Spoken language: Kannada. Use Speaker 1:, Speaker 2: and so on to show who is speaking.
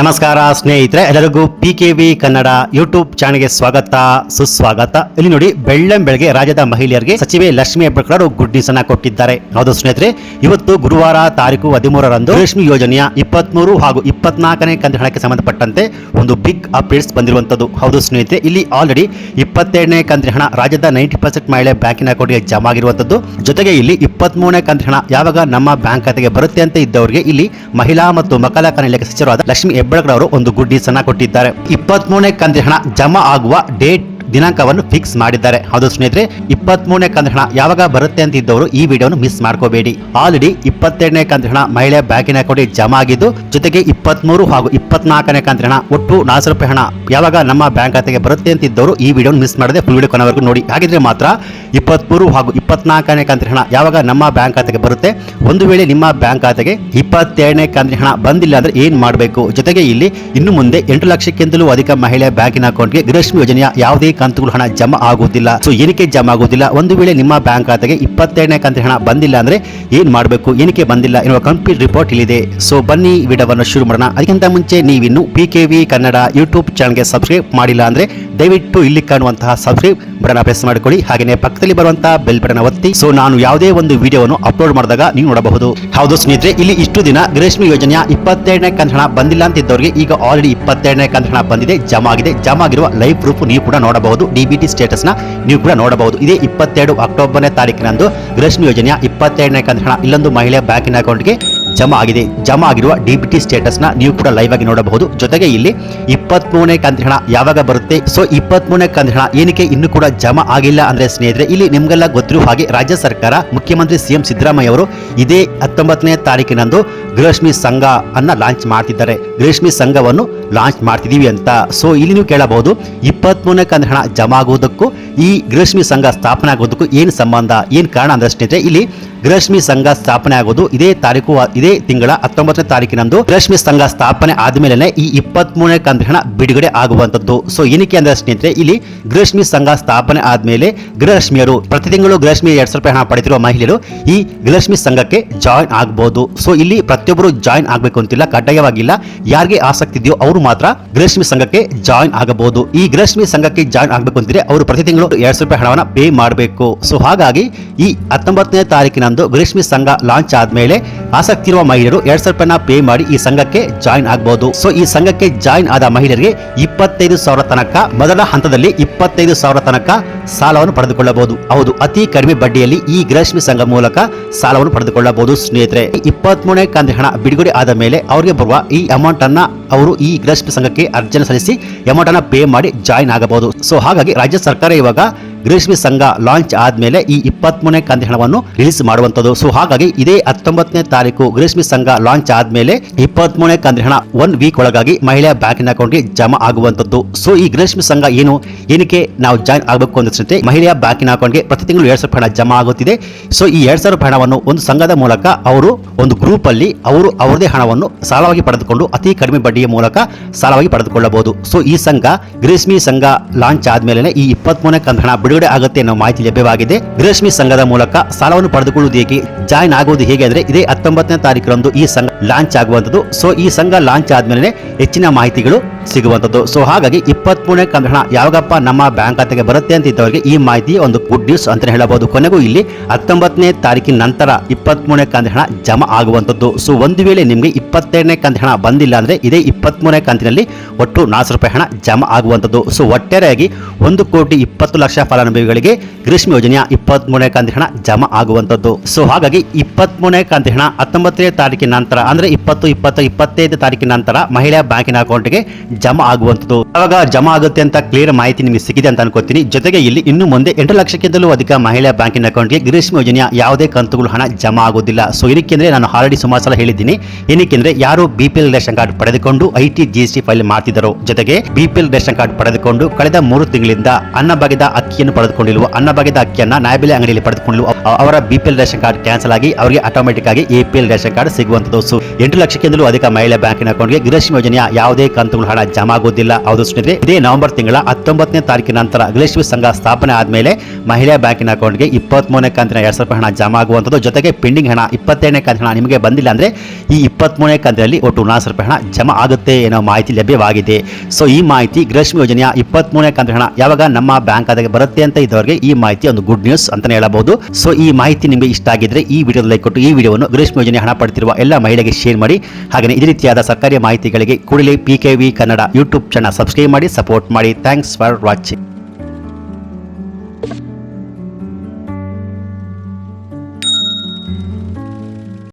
Speaker 1: ನಮಸ್ಕಾರ ಸ್ನೇಹಿತರೆ, ಎಲ್ಲರಿಗೂ P K V Kannada YouTube ಚಾನೆಲ್ಗೆ ಸ್ವಾಗತ, ಸುಸ್ವಾಗತ. ಇಲ್ಲಿ ನೋಡಿ ಬೆಳ್ಳಂ ಬೆಳಗ್ಗೆ ರಾಜ್ಯದ ಮಹಿಳೆಯರಿಗೆ ಸಚಿವೆ ಲಕ್ಷ್ಮಿ ಹೆಬ್ಬಾಳ್ಕರ್ ಗುಡ್ ನ್ಯೂಸ್ ಅನ್ನ ಕೊಟ್ಟಿದ್ದಾರೆ. ಹೌದು ಸ್ನೇಹಿತರೆ, ಇವತ್ತು ಗುರುವಾರ ತಾರೀಕು ಹದಿಮೂರರಂದು ಲಕ್ಷ್ಮಿ ಯೋಜನೆಯ ಇಪ್ಪತ್ಮೂರು ಹಾಗೂ ಇಪ್ಪತ್ನಾಲ್ಕನೇ ಕಂತು ಹಣಕ್ಕೆ ಸಂಬಂಧಪಟ್ಟಂತೆ ಒಂದು ಬಿಗ್ ಅಪ್ಡೇಟ್ಸ್ ಬಂದಿರುವಂತದ್ದು ಹೌದು ಸ್ನೇಹಿತರೆ, ಇಲ್ಲಿ ಆಲ್ರೆಡಿ ಇಪ್ಪತ್ತೆರಡನೇ ಕಂತಿನ ಹಣ ರಾಜ್ಯದ ನೈಂಟಿ ಪರ್ಸೆಂಟ್ ಮಹಿಳೆ ಬ್ಯಾಂಕಿನ ಅಕೌಂಟ್ಗೆ ಜಮಾ ಆಗಿರುವಂತದ್ದು ಜೊತೆಗೆ ಇಲ್ಲಿ ಇಪ್ಪತ್ಮೂರನೇ ಕಂತಿನ ಹಣ ಯಾವಾಗ ನಮ್ಮ ಬ್ಯಾಂಕ್ ಖಾತೆಗೆ ಬರುತ್ತೆ ಅಂತ ಇದ್ದವರಿಗೆ ಇಲ್ಲಿ ಮಹಿಳಾ ಮತ್ತು ಮಕ್ಕಳ ಕಲ್ಯಾಣ ಇಲಾಖೆ ಸಚಿವರಾದ ಲಕ್ಷ್ಮಿ ಹೆಬ್ಬಾಳ್ಕರ್ ಅವರು ಒಂದು ಗುಡ್ ನ್ಯೂಸ್ ಅನ್ನ ಕೊಟ್ಟಿದ್ದಾರೆ. ಇಪ್ಪತ್ಮೂರನೇ ಕಂತಿನ ಹಣ ಜಮಾ ಆಗುವ ಡೇಟ್ ದಿನಾಂಕವನ್ನು ಫಿಕ್ಸ್ ಮಾಡಿದ್ದಾರೆ. ಹೌದು ಸ್ನೇಹಿತರೆ, ಇಪ್ಪತ್ಮೂರನೇ ಮೂರನೇ ಹಣ ಯಾವಾಗ ಬರುತ್ತೆ ಅಂತ ಇದ್ದವರು ಈ ವಿಡಿಯೋನು ಮಿಸ್ ಮಾಡ್ಕೋಬೇಡಿ. ಆಲ್ರೆಡಿ ಇಪ್ಪತ್ತೆರಡನೇ ಕಂತಿನ ಹಣ ಮಹಿಳೆ ಬ್ಯಾಂಕಿನ ಕೊಡಿ ಜಮಾ ಆಗಿದ್ದು, ಜೊತೆಗೆ ಇಪ್ಪತ್ಮೂರು ಹಾಗೂ ಇಪ್ಪತ್ನಾಲ್ಕನೇ ಕಂತಿನ ಹಣ ಒಟ್ಟು ನಾಲ್ಕು ರೂಪಾಯಿ ಹಣ. ಯಾವಾಗ ನಮ್ಮ ಬ್ಯಾಂಕ್ ಖಾತೆಗೆ ಬರುತ್ತೆ ಅಂತ ಇದ್ದವರು ಈ ವಿಡಿಯೋ ಮಿಸ್ ಮಾಡದೆ ಫುಲ್ ವಿಡಿಯೋ ಕೊನೆವರೆಗೂ ನೋಡಿ. ಹಾಗಿದ್ರೆ ಮಾತ್ರ ಇಪ್ಪತ್ಮೂರು ಹಾಗೂ ಇಪ್ಪತ್ನಾಲ್ಕನೇ ಕಂತಿನ ಯಾವಾಗ ನಮ್ಮ ಬ್ಯಾಂಕ್ ಖಾತೆಗೆ ಬರುತ್ತೆ? ಒಂದು ವೇಳೆ ನಿಮ್ಮ ಬ್ಯಾಂಕ್ ಖಾತೆಗೆ ಇಪ್ಪತ್ತೆರಡನೇ ಕಂತಿನ ಹಣ ಬಂದಿಲ್ಲ ಅಂದ್ರೆ ಏನ್ ಮಾಡಬೇಕು? ಜೊತೆಗೆ ಇಲ್ಲಿ ಇನ್ನು ಮುಂದೆ ಎಂಟು ಲಕ್ಷಕ್ಕಿಂತಲೂ ಅಧಿಕ ಮಹಿಳೆ ಬ್ಯಾಂಕಿನ ಅಕೌಂಟ್ಗೆ ಗೃಹಲಕ್ಷ್ಮಿ ಯೋಜನೆಯ ಯಾವುದೇ ಕಂತುಗಳು ಹಣ ಜಮಾ ಆಗುವುದಿಲ್ಲ. ಸೊ ಏನಕ್ಕೆ ಜಮಾ ಆಗುವುದಿಲ್ಲ? ಒಂದು ವೇಳೆ ನಿಮ್ಮ ಬ್ಯಾಂಕ್ ಖಾತೆಗೆ ಇಪ್ಪತ್ತೆರಡನೇ ಕಂತಿನ ಹಣ ಬಂದಿಲ್ಲ ಅಂದ್ರೆ ಏನ್ ಮಾಡಬೇಕು? ಏನಕ್ಕೆ ಬಂದಿಲ್ಲ ಎನ್ನುವ ಕಂಪ್ಲೀಟ್ ರಿಪೋರ್ಟ್ ಇಲ್ಲಿದೆ. ಸೊ ಬನ್ನಿ ವಿಡಿಯೋವನ್ನು ಶುರು ಮಾಡೋಣ. ಅದಕ್ಕಿಂತ ಮುಂಚೆ ನೀವಿನ್ನು P K V Kannada YouTube ಚಾನಲ್ಗೆ ಸಬ್ಸ್ಕ್ರೈಬ್ ಮಾಡಿಲ್ಲ ಅಂದ್ರೆ ದಯವಿಟ್ಟು ಇಲ್ಲಿ ಕಾಣುವಂತಹ ಸಬ್ಸ್ಕ್ರೈಬ್ ಬಟನ್ ಪ್ರೆಸ್ ಮಾಡಿಕೊಳ್ಳಿ. ಹಾಗೆಯೇ ಪಕ್ಕದಲ್ಲಿ ಬರುವಂತಹ ಬೆಲ್ ಬಟನ್ ಒತ್ತಿ. ಸೊ ನಾನು ಯಾವುದೇ ಒಂದು ವಿಡಿಯೋವನ್ನು ಅಪ್ಲೋಡ್ ಮಾಡಿದಾಗ ನೀವು ನೋಡಬಹುದು. ಹೌದು ಸ್ನೇಹಿತರೆ, ಇಲ್ಲಿ ಇಷ್ಟು ದಿನ ಗ್ರೇಷ್ಮಿ ಯೋಜನೆಯ ಇಪ್ಪತ್ತೆರಡನೇ ಕಂತ ಹಣ ಬಂದಿಲ್ಲ ಅಂತ ಇದ್ದವರಿಗೆ ಈಗ ಆಲ್ರೆಡಿ ಇಪ್ಪತ್ತೆರಡನೇ ಕಂತ ಹಣ ಬಂದಿದೆ, ಜಮಾ ಆಗಿದೆ. ಜಮಾ ಆಗಿರುವ ಲೈವ್ ಪ್ರೂಫ್ ನೀವು ಕೂಡ ನೋಡಬಹುದು. ಡಿಬಿಟಿ ಸ್ಟೇಟಸ್ನ ನೀವು ಕೂಡ ನೋಡಬಹುದು. ಇದೇ ಇಪ್ಪತ್ತೆರಡು ಅಕ್ಟೋಬರ್ನೇ ತಾರೀಕಿನಂದು ಗೃಹಲಕ್ಷ್ಮಿ ಯೋಜನೆಯ ಇಪ್ಪತ್ತೆರಡನೇ ಕಂತು ಹಣ. ಇಲ್ಲೊಂದು ಮಹಿಳೆಯ ಬ್ಯಾಂಕಿನ ಅಕೌಂಟ್ಗೆ ಜಮಾ ಆಗಿದೆ. ಜಮಾ ಆಗಿರುವ ಡಿಬಿಟಿ ಟಿ ಸ್ಟೇಟಸ್ನ ನೀವು ಕೂಡ ಲೈವ್ ಆಗಿ ನೋಡಬಹುದು. ಜೊತೆಗೆ ಇಲ್ಲಿ ಇಪ್ಪತ್ಮೂರನೇ ಕಂತಿನ ಹಣ ಯಾವಾಗ ಬರುತ್ತೆ? ಸೊ ಇಪ್ಪತ್ಮೂರನೇ ಕಂತಿನ ಹಣ ಏನಕ್ಕೆ ಇನ್ನು ಕೂಡ ಜಮಾ ಆಗಿಲ್ಲ ಅಂದ್ರೆ ಸ್ನೇಹಿತರೆ, ಇಲ್ಲಿ ನಿಮಗೆಲ್ಲ ಗೊತ್ತಿರುವ ಹಾಗೆ ರಾಜ್ಯ ಸರ್ಕಾರ, ಮುಖ್ಯಮಂತ್ರಿ ಸಿಎಂ ಸಿದ್ದರಾಮಯ್ಯ ಅವರು ಇದೇ ಹತ್ತೊಂಬತ್ತನೇ ತಾರೀಕಿನಂದು ಗೃಹಲಕ್ಷ್ಮಿ ಸಂಘ ಅನ್ನ ಲಾಂಚ್ ಮಾಡ್ತಿದ್ದಾರೆ. ಗೃಹಲಕ್ಷ್ಮಿ ಸಂಘವನ್ನು ಲಾಂಚ್ ಮಾಡ್ತಿದೀವಿ ಅಂತ. ಸೊ ಇಲ್ಲಿ ನೀವು ಕೇಳಬಹುದು, ಇಪ್ಪತ್ಮೂರನೇ ಕಂತಿನ ಹಣ ಜಮಾ ಆಗುವುದಕ್ಕೂ ಈ ಗೃಹಲಕ್ಷ್ಮಿ ಸಂಘ ಸ್ಥಾಪನೆ ಆಗೋದಕ್ಕೂ ಏನು ಸಂಬಂಧ, ಏನು ಕಾರಣ ಅಂದ್ರೆ ಸ್ನೇಹಿತರೆ, ಇಲ್ಲಿ ಗೃಹಲಕ್ಷ್ಮಿ ಸಂಘ ಸ್ಥಾಪನೆ ಆಗೋದು ಇದೇ ತಾರೀಕು, ಇದೇ ತಿಂಗಳ ಹತ್ತೊಂಬತ್ತನೇ ತಾರೀಕಿನಂದು ಗೃಹಲಕ್ಷ್ಮಿ ಸಂಘ ಸ್ಥಾಪನೆ ಆದ್ಮೇಲೆ ಈ ಇಪ್ಪತ್ತ್ ಮೂರನೇ ಹಣ ಬಿಡುಗಡೆ ಆಗುವಂತದ್ದು ಸೊ ಏನಕ್ಕೆ ಅಂದ್ರೆ ಸ್ನೇಹಿತರೆ, ಇಲ್ಲಿ ಗೃಹಲಕ್ಷ್ಮಿ ಸಂಘ ಸ್ಥಾಪನೆ ಆದ್ಮೇಲೆ ಗೃಹಲಕ್ಷ್ಮಿಯರು, ಪ್ರತಿ ತಿಂಗಳು ಗೃಹಲಕ್ಷ್ಮಿ ಎರಡ್ ಸಾವಿರ ರೂಪಾಯಿ ಹಣ ಪಡೆದಿರುವ ಮಹಿಳೆಯರು ಈ ಗೃಹಲಕ್ಷ್ಮಿ ಸಂಘಕ್ಕೆ ಜಾಯಿನ್ ಆಗಬಹುದು ಸೊ ಇಲ್ಲಿ ಪ್ರತಿಯೊಬ್ಬರು ಜಾಯಿನ್ ಆಗಬೇಕು ಅಂತಿಲ್ಲ, ಕಡ್ಡಾಯವಾಗಿಲ್ಲ. ಯಾರಿಗೆ ಆಸಕ್ತಿ ಇದೆಯೋ ಅವರು ಮಾತ್ರ ಗೃಹಲಕ್ಷ್ಮಿ ಸಂಘಕ್ಕೆ ಜಾಯಿನ್ ಆಗಬಹುದು. ಈ ಗೃಹಲಕ್ಷ್ಮಿ ಸಂಘಕ್ಕೆ ಜಾಯಿನ್ ಆಗಬೇಕು ಅಂತಿದ್ರೆ ಅವರು ಪ್ರತಿ ತಿಂಗಳು ಎರಡ್ ಸಾವಿರ ರೂಪಾಯಿ ಹಣವನ್ನು ಪೇ ಮಾಡಬೇಕು. ಸೊ ಹಾಗಾಗಿ ಈ ಹತ್ತೊಂಬತ್ತನೇ ತಾರೀಕಿನಂದು ಗ್ರೀಷ್ಮಿ ಸಂಘ ಲಾಂಚ್ ಆದಮೇಲೆ ಆಸಕ್ತಿ ಇರುವ ಮಹಿಳೆಯರು ಎರಡು ಸಾವಿರ ರೂಪಾಯಿನ ಪೇ ಮಾಡಿ ಈ ಸಂಘಕ್ಕೆ ಜಾಯಿನ್ ಆಗಬಹುದು ಸೊ ಈ ಸಂಘಕ್ಕೆ ಜಾಯಿನ್ ಆದ ಮಹಿಳೆಯರಿಗೆ ಇಪ್ಪತ್ತೈದು ಸಾವಿರ ತನಕ, ಮೊದಲ ಹಂತದಲ್ಲಿ ಇಪ್ಪತ್ತೈದು ಸಾವಿರ ತನಕ ಸಾಲವನ್ನು ಪಡೆದುಕೊಳ್ಳಬಹುದು. ಹೌದು, ಅತಿ ಕಡಿಮೆ ಬಡ್ಡಿಯಲ್ಲಿ ಈ ಗ್ರಹಶ್ಮಿ ಸಂಘ ಮೂಲಕ ಸಾಲವನ್ನು ಪಡೆದುಕೊಳ್ಳಬಹುದು ಸ್ನೇಹಿತರೆ. ಇಪ್ಪತ್ಮೂರನೇ ಕಂತಿನ ಹಣ ಬಿಡುಗಡೆ ಆದ ಮೇಲೆ ಅವರಿಗೆ ಬರುವ ಈ ಅಮೌಂಟ್ ಅನ್ನ ಅವರು ಈ ಗ್ರಸ್ಟ್ ಸಂಘಕ್ಕೆ ಅರ್ಜಿಯನ್ನು ಸಲ್ಲಿಸಿ ಅಮೌಂಟ್ ಅನ್ನ ಪೇ ಮಾಡಿ ಜಾಯಿನ್ ಆಗಬಹುದು. ಸೊ ಹಾಗಾಗಿ ರಾಜ್ಯ ಸರ್ಕಾರ ಇವಾಗ ಗೃಹಲಕ್ಷ್ಮಿ ಸಂಘ ಲಾಂಚ್ ಆದ್ಮೇಲೆ ಈ ಇಪ್ಪತ್ಮೂರನೇ ಕಂತಿ ಹಣವನ್ನು ರಿಲೀಸ್ ಮಾಡುವಂತದ್ದು ಸೊ ಹಾಗಾಗಿ ಇದೇ ಹತ್ತೊಂಬತ್ತನೇ ತಾರೀಕು ಗ್ರೀಷ್ಮಿ ಸಂಘ ಲಾಂಚ್ ಆದ್ಮೇಲೆ ಇಪ್ಪತ್ಮೂರನೇ ಕಂತಿ ಹಣ ಒನ್ ವೀಕ್ ಒಳಗಾಗಿ ಮಹಿಳೆಯ ಬ್ಯಾಂಕಿನ ಅಕೌಂಟ್ಗೆ ಜಮಾ ಆಗುವಂತದ್ದು ಸೊ ಈ ಗ್ರೀಷ್ಮಿ ಸಂಘ ಏನು? ಏನಕ್ಕೆ ನಾವು ಜಾಯಿನ್ ಆಗಬೇಕು ಅಂತ ಮಹಿಳೆಯ ಬ್ಯಾಂಕಿನ ಅಕೌಂಟ್ಗೆ ಪ್ರತಿ ತಿಂಗಳು ಎರಡ್ ಸಾವಿರ ರೂಪಾಯಿ ಹಣ ಜಮಾ ಆಗುತ್ತಿದೆ. ಸೊ ಈ ಎರಡು ಸಾವಿರ ಹಣವನ್ನು ಒಂದು ಸಂಘದ ಮೂಲಕ ಅವರು ಒಂದು ಗ್ರೂಪ್ ಅಲ್ಲಿ ಅವರು ಅವರದೇ ಹಣವನ್ನು ಸಾಲವಾಗಿ ಪಡೆದುಕೊಂಡು ಅತಿ ಕಡಿಮೆ ಬಡ್ಡಿಯ ಮೂಲಕ ಸಾಲವಾಗಿ ಪಡೆದುಕೊಳ್ಳಬಹುದು. ಸೊ ಈ ಸಂಘ ಗ್ರೀಷ್ಮಿ ಸಂಘ ಲಾಂಚ್ ಆದ್ಮೇಲೆ ಈ ಇಪ್ಪತ್ಮೂರನೇ ಕಂತು ಹಣ ಬಿಡುಗಡೆ ಆಗುತ್ತೆ ಅನ್ನೋ ಮಾಹಿತಿ ಲಭ್ಯವಾಗಿದೆ. ಗೃಹಲಕ್ಷ್ಮಿ ಸಂಘದ ಮೂಲಕ ಸಾಲವನ್ನು ಪಡೆದುಕೊಳ್ಳುವುದು ಹೇಗೆ? ಜಾಯಿನ್ ಆಗುವುದು ಹೇಗೆ ಅಂದ್ರೆ ಇದೇ ಹತ್ತೊಂಬತ್ತನೇ ತಾರೀಕರಂದು ಈ ಸಂಘ ಲಾಂಚ್ ಆಗುವಂತದ್ದು ಸೊ ಈ ಸಂಘ ಲಾಂಚ್ ಆದ್ಮೇಲೆ ಹೆಚ್ಚಿನ ಮಾಹಿತಿಗಳು ಸಿಗುವಂತದ್ದು ಸೊ ಹಾಗಾಗಿ ಇಪ್ಪತ್ತ್ ಮೂರನೇ ಹಣ ಯಾವಾಗಪ್ಪ ನಮ್ಮ ಬ್ಯಾಂಕ್ ಖಾತೆಗೆ ಬರುತ್ತೆ ಅಂತ ಇದ್ದವರಿಗೆ ಈ ಮಾಹಿತಿ ಒಂದು ಗುಡ್ ನ್ಯೂಸ್ ಅಂತ ಹೇಳಬಹುದು. ಕೊನೆಗೂ ಇಲ್ಲಿ ಹತ್ತೊಂಬತ್ತನೇ ತಾರೀಕಿನ ನಂತರ ಇಪ್ಪತ್ತ್ ಮೂರನೇ ಹಣ ಜಮಾ ಆಗುವಂತದ್ದು ಸೊ ಒಂದು ವೇಳೆ ನಿಮಗೆ ಇಪ್ಪತ್ತೆರಡನೇ ಕಂತು ಹಣ ಬಂದಿಲ್ಲ ಅಂದ್ರೆ ಇದೇ ಇಪ್ಪತ್ಮೂರನೇ ಕಂತಿನಲ್ಲಿ ಒಟ್ಟು ನಾಲ್ಕು ರೂಪಾಯಿ ಹಣ ಜಮಾ ಆಗುವಂತದ್ದು ಸೊ ಒಟ್ಟಾರೆಯಾಗಿ ಒಂದು ಕೋಟಿ ಇಪ್ಪತ್ತು ಲಕ್ಷ ಫಲಾನುಭವಿಗಳಿಗೆ ಗ್ರೀಷ್ಮ ಯೋಜನೆಯ ಇಪ್ಪತ್ಮೂರನೇ ಕಂತು ಹಣ ಜಮಾ ಆಗುವಂತದ್ದು ಸೊ ಹಾಗಾಗಿ ಇಪ್ಪತ್ಮೂರನೇ ಕಂತು ಹಣ ಹತ್ತೊಂಬತ್ತನೇ ತಾರೀಕಿನ ನಂತರ, ಅಂದ್ರೆ ಇಪ್ಪತ್ತು ಇಪ್ಪತ್ತು ಇಪ್ಪತ್ತೈದು ತಾರೀಕಿನ ನಂತರ ಮಹಿಳಾ ಬ್ಯಾಂಕಿನ ಅಕೌಂಟ್ಗೆ ಜಮಾ ಆಗುವಂತದ್ದು ಆವಾಗ ಜಮಾ ಆಗುತ್ತೆ ಅಂತ ಕ್ಲಿಯರ್ ಮಾಹಿತಿ ನಿಮಗೆ ಸಿಗಿದೆ ಅಂತ ಅನ್ಕೋತೀನಿ. ಜೊತೆಗೆ ಇಲ್ಲಿ ಇನ್ನು ಮುಂದೆ ಎಂಟು ಲಕ್ಷಕ್ಕಿಂತಲೂ ಅಧಿಕ ಮಹಿಳಾ ಬ್ಯಾಂಕಿನ ಅಕೌಂಟ್ಗೆ ಗ್ರೀಷ್ಮ ಯೋಜನೆಯ ಯಾವುದೇ ಕಂತುಗಳು ಹಣ ಜಮಾ ಆಗೋದಿಲ್ಲ ಸೊ ಏನಕ್ಕೆಂದ್ರೆ ನಾನು ಆಲ್ರೆಡಿ ಸುಮಾರು ಸಲ ಹೇಳಿದ್ದೀನಿ. ಏನಕ್ಕೆಂದರೆ ಯಾರು ಬಿಪಿಎಲ್ ರೇಷನ್ ಕಾರ್ಡ್ ಪಡೆದುಕೊಂಡು I T G S T file ಮಾಡ್ತಿದ್ದರು ಜೊತೆಗೆ ಬಿಪಿಎಲ್ ರೇಷನ್ ಕಾರ್ಡ್ ಪಡೆದುಕೊಂಡು ಕಳೆದ ಮೂರು ತಿಂಗಳಿಂದ ಅನ್ನಭಾಗ್ಯದ ಅಕ್ಕಿಯನ್ನು ಅಕ್ಕಿಯನ್ನು ಪಡೆದುಕೊಂಡಿರುವ ಅನ್ನಭಾಗ್ಯದ ಅಕ್ಕಿಯನ್ನ ನ್ಯಾಯಬೆಲೆ ಅಂಗಡಿಯಲ್ಲಿ ಪಡೆದುಕೊಂಡಿರುವ ಅವರ ಬಿಪಿಎಲ್ ರೇಷನ್ ಕಾರ್ಡ್ ಕ್ಯಾನ್ಸಲ್ ಆಗಿ ಅವರಿಗೆ ಆಟೋಮೆಟಿಕ್ ಆಗಿ ಎಪಿಎಲ್ ರೇಷನ್ ಕಾರ್ಡ್ ಸಿಗುವಂತದ್ದು ಸೊ ಎಂಟು ಲಕ್ಷಕ್ಕಿಂತಲೂ ಅಧಿಕ ಮಹಿಳೆ ಬ್ಯಾಂಕಿನ ಅಕೌಂಟ್ಗೆ ಗೃಹಲಕ್ಷ್ಮಿ ಯೋಜನೆಯ ಯಾವುದೇ ಕಂತುಗಳ ಹಣ ಜಮಾ ಆಗುವುದಿಲ್ಲ ಹೌದು ಸ್ನೇಹಿತರೆ, ಇದೇ ನವೆಂಬರ್ ತಿಂಗಳ ಹತ್ತೊಂಬತ್ತನೇ ತಾರೀಕಿನ ನಂತರ ಗೃಹಲಕ್ಷ್ಮಿ ಸಂಘ ಸ್ಥಾಪನೆ ಆದ್ಮೇಲೆ ಮಹಿಳಾ ಬ್ಯಾಂಕಿನ ಅಕೌಂಟ್ಗೆ ಇಪ್ಪತ್ಮೂರನೇ ಕಂತಿನ ಎರಡ್ ಸಾವಿರ ಹಣ ಜಮಾ ಆಗುವಂಥದ್ದು. ಜೊತೆಗೆ ಪೆಂಡಿಂಗ್ ಹಣ ಇಪ್ಪತ್ತೇಳನೇ ಕಂತಿನ ಹಣ ನಿಮಗೆ ಬಂದಿಲ್ಲ ಅಂದ್ರೆ ಈ ಇಪ್ಪತ್ತ್ಮೂರನೇ ಕಂತಿನಲ್ಲಿ ಒಟ್ಟು ನಾಲ್ಕು ರೂಪಾಯಿ ಹಣ ಜಮಾ ಆಗುತ್ತೆ ಏನೋ ಮಾಹಿತಿ ಲಭ್ಯವಾಗಿದೆ. ಸೊ ಈ ಮಾಹಿತಿ ಗೃಹಲಕ್ಷ್ಮಿ ಯೋಜನೆಯ ಇಪ್ಪತ್ತ್ಮೂರನೇ ಕಂತಿನ ಹಣ ಯಾವಾಗ ನಮ್ಮ ಬ್ಯಾಂಕ್ ಖಾತೆಗೆ ಬರುತ್ತೆ ಅಂತ ಇದ್ದವರಿಗೆ ಈ ಮಾಹಿತಿ ಒಂದು ಗುಡ್ ನ್ಯೂಸ್ ಅಂತಾನೆ ಹೇಳಬಹುದು. ಸೊ ಈ ಮಾಹಿತಿ ನಿಮಗೆ ಇಷ್ಟ ಆಗಿದ್ರೆ ಈ ವಿಡಿಯೋ ಲೈಕ್ ಕೊಟ್ಟು ಈ ವಿಡಿಯೋವನ್ನು ಗ್ರೀಷ್ಮ ಯೋಜನೆ ಹಣ ಪಡ್ತಿರುವ ಎಲ್ಲ ಮಹಿಳೆಗೆ ಶೇರ್ ಮಾಡಿ. ಹಾಗೆ ಇದೇ ರೀತಿಯಾದ ಸರ್ಕಾರಿ ಮಾಹಿತಿಗಳಿಗೆ ಕೂಡಲೇ P K V Kannada YouTube channel subscribe ಮಾಡಿ ಸಪೋರ್ಟ್ ಮಾಡಿ. Thanks for watching